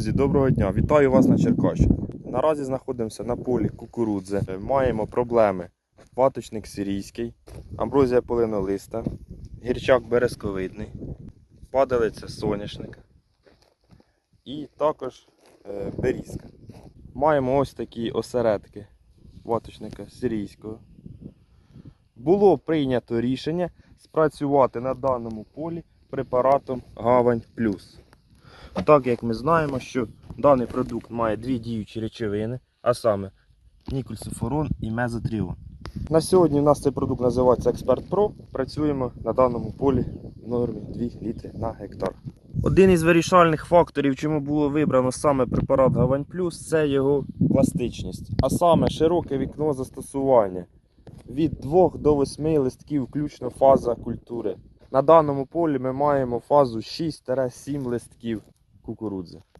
Друзі, доброго дня! Вітаю вас на Черкащині. Наразі знаходимося на полі кукурудзи. Маємо проблеми. Ваточник сирійський, амброзія полинолиста, гірчак березковидний, падалиця соняшника і також е, берізка. Маємо ось такі осередки ваточника сирійського. Було прийнято рішення спрацювати на даному полі препаратом Гавань Плюс. Так як ми знаємо, що даний продукт має дві діючі речовини, а саме нікульсифорон і мезотріон. На сьогодні у нас цей продукт називається Експерт Pro. Працюємо на даному полі в нормі 2 літри на гектар. Один із вирішальних факторів, чому було вибрано саме препарат Гавань Плюс, це його пластичність, а саме широке вікно застосування від 2 до 8 листків, включно фаза культури. На даному полі ми маємо фазу 6-7 листків кукурудзи.